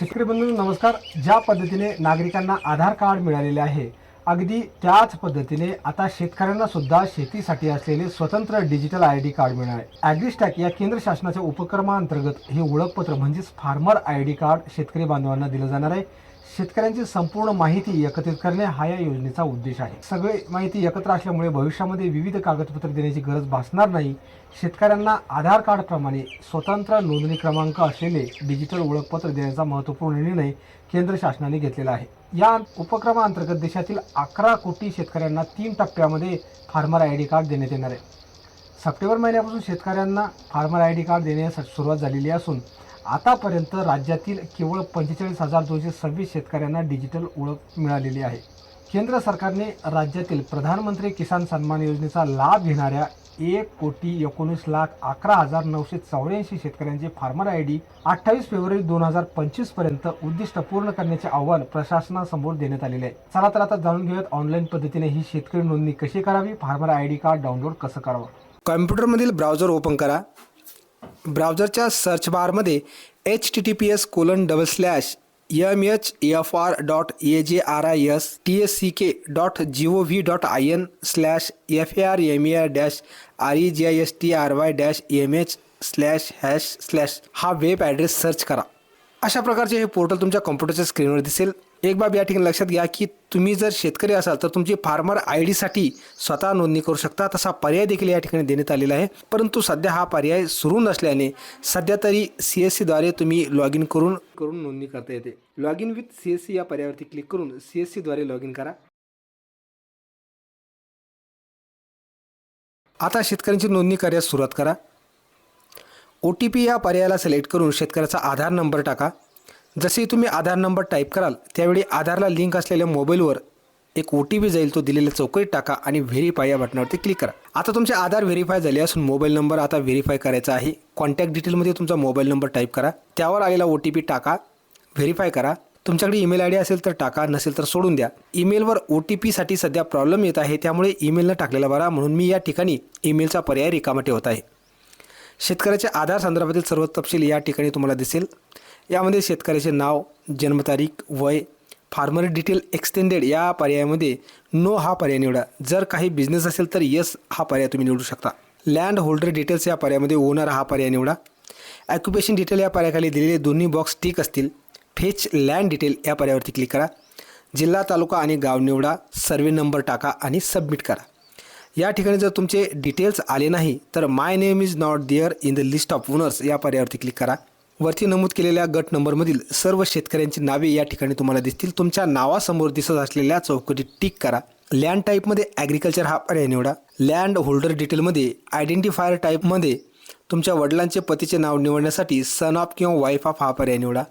शेतकरी बंधू नमस्कार. ज्या पद्धतीने नागरिकांना आधार कार्ड मिळालेले आहे अगदी त्याच पद्धतीने आता शेतकऱ्यांना सुद्धा शेतीसाठी असलेले स्वतंत्र डिजिटल आय डी कार्ड मिळणार आहे. ॲग्रिस्टॅक या केंद्र शासनाच्या उपक्रमाअंतर्गत हे ओळखपत्र म्हणजेच फार्मर आय डी कार्ड शेतकरी बांधवांना दिलं जाणार आहे. शेतकऱ्यांची संपूर्ण माहिती एकत्रित करणे हा या योजनेचा उद्देश आहे. सगळी माहिती एकत्र असल्यामुळे भविष्यामध्ये विविध कागदपत्र देण्याची गरज भासणार नाही. शेतकऱ्यांना आधार कार्ड प्रमाणे स्वतंत्र नोंदणी क्रमांक असलेले डिजिटल ओळखपत्र देण्याचा महत्त्वपूर्ण निर्णय केंद्र शासनाने घेतलेला आहे. या उपक्रमाअंतर्गत देशातील अकरा कोटी शेतकऱ्यांना तीन टप्प्यामध्ये फार्मर आय डी कार्ड देण्यात येणार आहे. सप्टेंबर महिन्यापासून शेतकऱ्यांना फार्मर आय डी कार्ड देण्यास सुरुवात झालेली असून आतापर्यंत राज्यातील केवळ पंचेचाळीस हजार दोनशे सव्वीस शेतकऱ्यांना डिजिटल ओळख मिळालेली आहे. केंद्र सरकारने राज्यातील प्रधानमंत्री किसान सन्मान योजनेचा लाभ घेणाऱ्या एक कोटी एकोणीस लाख अकरा हजार नऊशे चौऱ्याऐंशी शेतकऱ्यांचे फार्मर आय डी अठ्ठावीस फेब्रुवारी दोन हजार पंचवीसपर्यंत उद्दिष्ट पूर्ण करण्याचे आव्हान प्रशासनासमोर देण्यात आलेले आहे. चला तर आता जाणून घेऊयात ऑनलाईन पद्धतीने ही शेतकरी नोंदणी कशी करावी? Farmer I D card download कसं करावं? कॉम्प्युटरमधील ब्राउझर ओपन करा. ब्राउझरच्या सर्च बारमध्ये H T T P S colon double slash M H F R dot A J R I S T S C K dot G O V dot I N slash F A R M A R dash R E G I S T R Y dash M H slash hash slash हा web address search करा. अशा प्रकारचे हे portal तुमच्या कॉम्प्युटरच्या स्क्रीनवर दिसेल. एक बाब या ठिकाणी लक्षात घ्या की तुम्ही जर शेतकरी असाल तर तुमची फार्मर आय डीसाठी स्वतः नोंदणी करू शकता. तसा पर्याय देखील या ठिकाणी देण्यात आलेला आहे. परंतु सध्या हा पर्याय सुरू नसल्याने सध्या तरी सी एस सीद्वारे तुम्ही लॉग इन करून करून नोंदणी करता येते. Log in with C S C या पर्यायावरती क्लिक करून सी एस सीद्वारे लॉग इन करा. आता शेतकऱ्यांची नोंदणी करण्यास सुरुवात करा. ओ टी पी या पर्यायाला सिलेक्ट करून शेतकऱ्याचा आधार नंबर टाका. जसे तुम्ही आधार नंबर टाईप कराल त्यावेळी आधारला लिंक असलेल्या मोबाईलवर एक ओ टी पी जाईल तो दिलेल्या चौकटीत टाका आणि व्हेरीफाय या बटनावरती क्लिक करा. आता तुमचे आधार व्हेरीफाय झाले असून मोबाईल नंबर आता व्हेरीफाय करायचा आहे. कॉन्टॅक्ट डिटेलमध्ये तुमचा मोबाईल नंबर टाईप करा. त्यावर आलेला ओ टी पी टाका व्हेरीफाय करा. तुमच्याकडे ईमेल आय डी असेल तर टाका नसेल तर सोडून द्या. ईमेलवर ओ टी पीसाठी सध्या प्रॉब्लेम येत आहे त्यामुळे ईमेलनं टाकलेला बरा म्हणून मी या ठिकाणी ईमेलचा पर्याय रिकामा ठेवत आहे. शेतकऱ्याच्या आधार संदर्भातील सर्व तपशील या ठिकाणी तुम्हाला दिसेल. यामध्ये शेतकऱ्याचे नाव जन्मतारीख वय फार्मर डिटेल एक्सटेंडेड या पर्यायामध्ये नो हा पर्याय निवडा. जर काही बिझनेस असेल तर यस हा पर्याय तुम्ही निवडू शकता. लँड होल्डर डिटेल्स या पर्यायामध्ये ओनर हा पर्याय निवडा. ॲक्युपेशन डिटेल या पर्यायाखाली दिलेले दोन्ही बॉक्स टिक असतील. फेच लँड डिटेल या पर्यायावरती क्लिक करा. जिल्हा तालुका आणि गाव निवडा. सर्वे नंबर टाका आणि सबमिट करा. या ठिकाणी जर तुमचे डिटेल्स आले नाही तर my name is not there in the list of owners या पर्यायावरती क्लिक करा. वरती नमूद केलेल्या गट नंबरमधील सर्व शेतकऱ्यांची नावे या ठिकाणी तुम्हाला दिसतील. तुमच्या नावासमोर दिसत असलेल्या चौकटीत टिक करा. लँड टाईपमध्ये ॲग्रिकल्चर हा पर्याय निवडा. लँड होल्डर डिटेलमध्ये आयडेंटिफायर टाईपमध्ये तुमच्या वडिलांचे पतीचे नाव निवडण्यासाठी सन ऑफ किंवा वाईफ ऑफ हा पर्याय निवडा.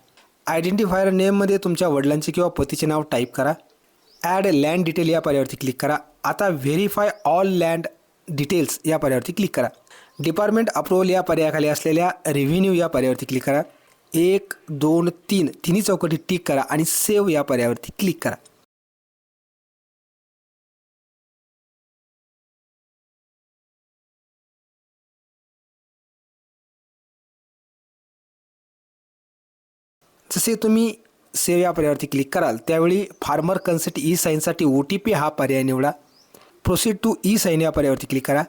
आयडेंटिफायर नेममध्ये तुमच्या वडिलांचे किंवा पतीचे नाव टाईप करा. ॲड लँड डिटेल या पर्यायावरती क्लिक करा. आता व्हेरीफाय ऑल लँड डिटेल्स या पर्यायावरती क्लिक करा. डिपार्टमेंट अप्रुव्हल या पर्यायाखाली असलेल्या रेव्हेन्यू या पर्यायावरती क्लिक करा. एक दोन तीन. तिन्ही चौकटी टिक करा आणि सेव्ह या पर्यायावरती क्लिक करा. जसे तुम्ही सेव्ह या पर्यायावरती क्लिक कराल त्यावेळी फार्मर कन्सेट ई साईनसाठी ओ टी पी हा पर्याय निवडा. प्रोसीड टू ई साईन या पर्यायावरती क्लिक करा.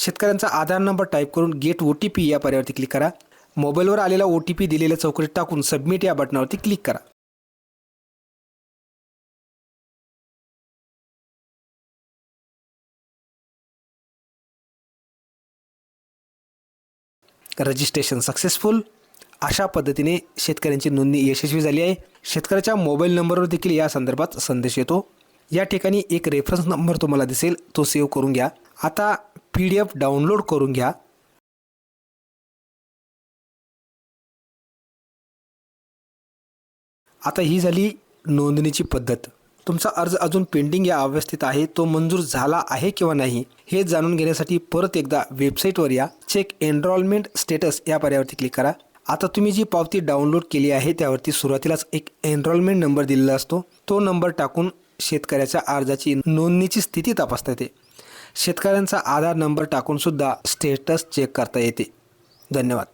शेतकऱ्यांचा आधार नंबर टाईप करून गेट ओ टी पी या पर्यायावरती क्लिक करा. मोबाईलवर आलेला ओ टी पी दिलेल्या चौकटीत टाकून सबमिट या बटनावरती क्लिक करा. Registration successful. अशा पद्धतीने शेतकऱ्यांची नोंदणी यशस्वी झाली आहे. शेतकऱ्याच्या मोबाईल नंबरवर देखील या संदर्भात संदेश येतो. या ठिकाणी एक रेफरन्स नंबर तुम्हाला दिसेल. तो सेव्ह करून घ्या. आता पी डी एफ डाउनलोड करून घ्या. आता ही झाली नोंदणीची पद्धत. तुमचा अर्ज अजून पेंडिंग या अवस्थेत आहे तो मंजूर झाला आहे किंवा नाही हे जाणून घेण्यासाठी परत एकदा वेबसाईटवर या. चेक एनरॉलमेंट स्टेटस या पर्यावरती क्लिक करा. आता तुम्ही जी पावती डाउनलोड केली आहे त्यावरती सुरुवातीलाच एक एनरॉलमेंट नंबर दिलेला असतो. तो नंबर टाकून शेतकऱ्याच्या अर्जाची नोंदणीची स्थिती तपासता येते. शेतकऱ्यांचा आधार नंबर टाकून सुद्धा स्टेटस चेक करता येते. धन्यवाद.